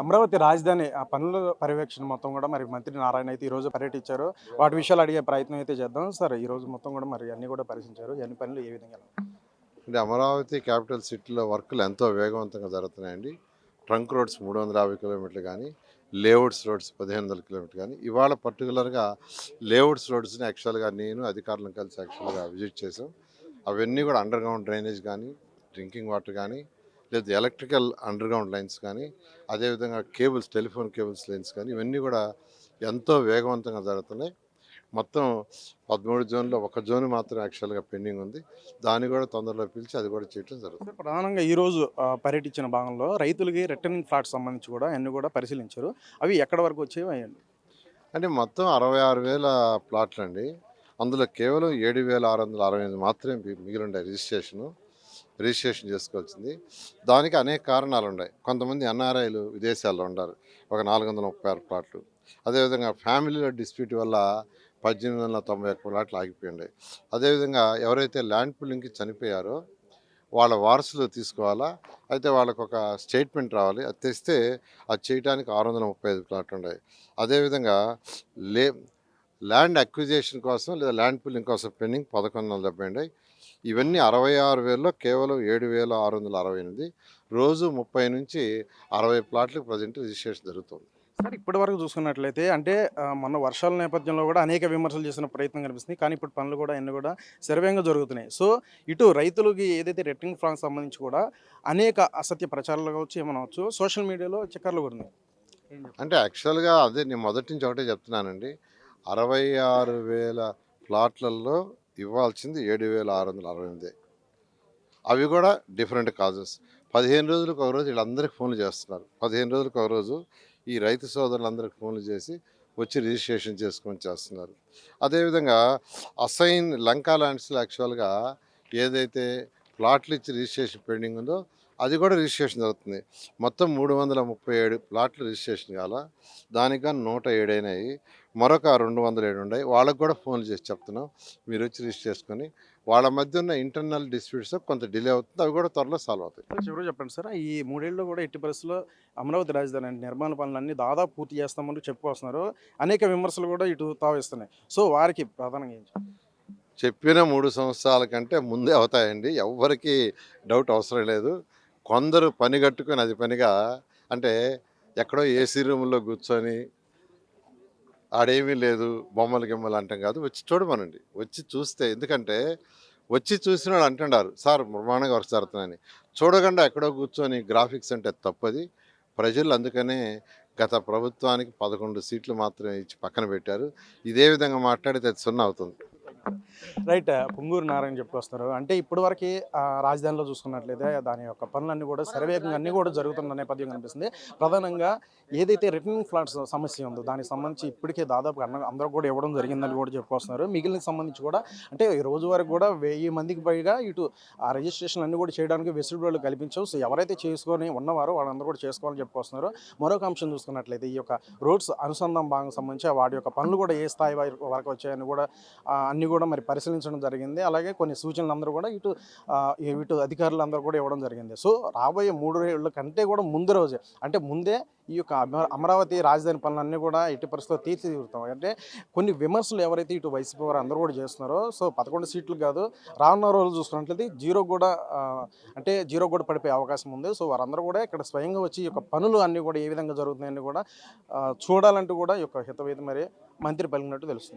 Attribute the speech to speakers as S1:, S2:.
S1: అమరావతి రాజధాని ఆ పనుల పర్యవేక్షణ మొత్తం కూడా మరి మంత్రి నారాయణ అయితే ఈరోజు పర్యటించారు. వాటి విషయాలు అడిగే ప్రయత్నం అయితే చేద్దాం. సార్ ఈరోజు మొత్తం కూడా మరి అన్నీ కూడా పరిశీలించారు. అన్ని పనులు ఏ విధంగా
S2: అంటే అమరావతి క్యాపిటల్ సిటీలో వర్కులు ఎంతో వేగవంతంగా జరుగుతున్నాయండి. ట్రంక్ రోడ్స్ మూడు వందల యాభై కిలోమీటర్లు కానీ లేఅవుట్స్ రోడ్స్ పదిహేను వందల కిలోమీటర్లు కానీ ఇవాళ పర్టికులర్గా లేఅవుట్స్ రోడ్స్ని యాక్చువల్గా నేను అధికారులను కలిసి యాక్చువల్గా విజిట్ చేసాం అవన్నీ కూడా అండర్ గ్రౌండ్ డ్రైనేజ్ కానీ డ్రింకింగ్ వాటర్ కానీ లేదా ఎలక్ట్రికల్ అండర్ గ్రౌండ్ లైన్స్ కానీ అదేవిధంగా కేబుల్స్ టెలిఫోన్ కేబుల్స్ లైన్స్ కానీ ఇవన్నీ కూడా ఎంతో వేగవంతంగా జరుగుతున్నాయి. మొత్తం పదమూడు జోన్లో ఒక జోన్ మాత్రం యాక్చువల్గా పెండింగ్ ఉంది. దాన్ని కూడా తొందరలో పిలిచి అది కూడా చేయడం జరుగుతుంది.
S1: ప్రధానంగా ఈ రోజు ఆ, పర్యటించిన భాగంలో రైతులకి రిటర్నింగ్ ఫ్లాట్ సంబంధించి కూడా అన్ని కూడా పరిశీలించారు. అవి ఎక్కడ వరకు వచ్చేవి అయ్యండి.
S2: అంటే మొత్తం అరవై ఆరు వేల ప్లాట్లు అండి అందులో కేవలం ఏడు వేల ఆరు వందల అరవై ఎనిమిది మాత్రమే మి- మిగిలి ఉన్నాయి రిజిస్ట్రేషను. రిజిస్ట్రేషన్ చేసుకోవాల్సింది. దానికి అనేక కారణాలు ఉన్నాయి కొంతమంది ఎన్ఆర్ఐలు విదేశాల్లో ఉన్నారు. ఒక నాలుగు వందల ముప్పై ఆరు ప్లాట్లు. అదేవిధంగా ఫ్యామిలీలో డిస్ప్యూట్ వల్ల పద్దెనిమిది వందల తొంభై ఒక్క ప్లాట్లు ఆగిపోయి అదేవిధంగా ఎవరైతే ల్యాండ్ పుల్లింగ్కి చనిపోయారో వాళ్ళ వారసులు తీసుకోవాలా? అయితే వాళ్ళకు ఒక స్టేట్మెంట్ రావాలి. అది తెస్తే అది చేయడానికి ఆరు వందల ముప్పై ఐదు ప్లాట్లు ఉన్నాయి. అదేవిధంగా లే ల్యాండ్ అక్విజేషన్ కోసం లేదా ల్యాండ్ పుల్లింగ్ కోసం పెండింగ్ పదకొండు వందల డెబ్బై ఉన్నాయి. ఇవన్నీ అరవై ఆరు వేలలో కేవలం ఏడు వేల ఆరు వందల అరవై ఎనిమిది. రోజు ముప్పై నుంచి అరవై ప్లాట్లకు ప్రజెంట్ రిజిస్ట్రేషన్ జరుగుతుంది.
S1: సార్ ఇప్పటి వరకు చూసుకున్నట్లయితే అంటే ఆ, మొన్న వర్షాల నేపథ్యంలో కూడా అనేక విమర్శలు చేసిన ప్రయత్నం కనిపిస్తుంది. కానీ ఇప్పుడు పనులు కూడా అన్ని కూడా శరవేగంగా జరుగుతున్నాయి. సో ఇటు రైతులకి ఏదైతే రిటర్నింగ్ ఫ్లాట్ సంబంధించి కూడా అనేక అసత్య ప్రచారాలు కావచ్చు ఏమనవచ్చు సోషల్ మీడియాలో చక్కర్లు కొడుతుంది
S2: అంటే యాక్చువల్గా అదే నేను మొదటి నుంచి ఒకటే చెప్తున్నానండి. అరవై ఆరు వేల ప్లాట్లలో ఇవ్వాల్సింది ఏడు వేల ఆరు వందల అరవై ఎనిమిది. అవి కూడా డిఫరెంట్ కాజెస్. పదిహేను రోజులకు ఒక రోజు వీళ్ళందరికీ ఫోన్లు చేస్తున్నారు. పదిహేను రోజులకు ఒక రోజు ఈ రైతు సోదరులందరికీ ఫోన్లు చేసి వచ్చి రిజిస్ట్రేషన్ చేసుకొని చేస్తున్నారు. అదేవిధంగా అసైన్ లంకా ల్యాండ్స్లో యాక్చువల్గా ఏదైతే ప్లాట్లు ఇచ్చి రిజిస్ట్రేషన్ పెండింగ్ ఉందో అది కూడా రిజిస్ట్రేషన్ జరుగుతుంది. మొత్తం మూడు వందల ముప్పై ఏడు ప్లాట్లు రిజిస్ట్రేషన్ కాల. దానికి కానీ నూట ఏడైనాయి మరొక రెండు వందల ఏడు ఉన్నాయి వాళ్ళకు కూడా ఫోన్లు చేసి చెప్తున్నాం. మీరు వచ్చి రిజిస్టర్ చేసుకొని వాళ్ళ మధ్య ఉన్న ఇంటర్నల్ డిస్ప్యూట్స్ కొంత డిలే అవుతుంది అవి కూడా త్వరలో సాల్వ్ అవుతాయి.
S1: సార్, చివరిగా చెప్పండి సార్. ఈ మూడేళ్ళు కూడా ఎట్టి పరిస్థితుల్లో అమరావతి రాజధాని అంటే నిర్మాణ పనులన్నీ దాదాపు పూర్తి చేస్తామని చెప్పుకొస్తున్నారు. అనేక విమర్శలు కూడా ఇటు తావిస్తున్నాయి. సో వారికి ప్రధానంగా ఏం?
S2: చెప్పిన మూడు సంవత్సరాల కంటే ముందే అవుతాయండి. ఎవ్వరికి డౌట్ అవసరం లేదు. కొందరు పని కట్టుకొని అది పనిగా అంటే ఎక్కడో ఏసీ రూమ్లో కూర్చొని ఆడేమీ లేదు బొమ్మలు గిమ్మలు అంటాం కాదు. వచ్చి చూడమనండి. వచ్చి చూస్తే ఎందుకంటే వచ్చి చూసినాడు అంటున్నారు సార్ బ్రహ్మాండంగా వర్క్ జరుగుతున్నాయని చూడకుండా ఎక్కడో కూర్చొని గ్రాఫిక్స్ అంటే తప్పది. ప్రజలు అందుకనే గత ప్రభుత్వానికి పదకొండు సీట్లు మాత్రమే ఇచ్చి పక్కన పెట్టారు. ఇదే విధంగా మాట్లాడితే అది సున్నా అవుతుంది.
S1: రైట్ పొంగూరు నారాయణ చెప్పుకొస్తారు అంటే ఇప్పటి వరకు రాజధానిలో చూసుకున్నట్లయితే దాని యొక్క పనులన్నీ కూడా శరవేగంగా అన్ని కూడా జరుగుతున్న నేపథ్యం కనిపిస్తుంది. ప్రధానంగా ఏదైతే రిటర్నింగ్ ఫ్లాట్స్ సమస్య ఉందో దానికి సంబంధించి ఇప్పటికే దాదాపు అందరూ కూడా ఇవ్వడం జరిగిందని కూడా చెప్పుకొస్తున్నారు. మిగిలిన సంబంధించి కూడా అంటే ఈ రోజు వరకు కూడా వెయ్యి మందికి పైగా ఇటు ఆ రిజిస్ట్రేషన్ అన్ని కూడా చేయడానికి వెసులుబాటు కల్పించవు సో ఎవరైతే చేసుకొని ఉన్నవారో వాళ్ళందరూ కూడా చేసుకోవాలని చెప్పుకొస్తున్నారు. మరొక అంశం చూసుకున్నట్లయితే ఈ యొక్క రోడ్స్ అనుసంధానం భాగం సంబంధించి వాటి యొక్క పనులు కూడా ఏ స్థాయి వరకు వరకు వచ్చాయని కూడా అన్నీ అన్ని కూడా మరి పరిశీలించడం జరిగింది. అలాగే కొన్ని సూచనలు అందరూ కూడా ఇటు ఇటు అధికారులు అందరూ కూడా ఇవ్వడం జరిగింది. సో రాబోయే మూడు రోజుల కంటే కూడా ముందు రోజే అంటే ముందే ఈ యొక్క అమరావతి రాజధాని పనులన్నీ కూడా ఎట్టి పరిస్థితుల్లో తీర్చిదిద్దుతాం. అంటే కొన్ని విమర్శలు ఎవరైతే ఇటు వైసీపీ వారు అందరూ కూడా చేస్తున్నారో సో పదకొండు సీట్లు కాదు రానున్న రోజులు చూసుకున్నట్లయితే జీరో కూడా అంటే జీరో కూడా పడిపోయే అవకాశం ఉంది. సో వారందరూ కూడా ఇక్కడ స్వయంగా వచ్చి ఈ యొక్క పనులు అన్నీ కూడా ఏ విధంగా జరుగుతున్నాయని కూడా చూడాలంటూ కూడా ఈ యొక్క హితవేది మరి మంత్రి పలికినట్టు తెలుస్తుంది.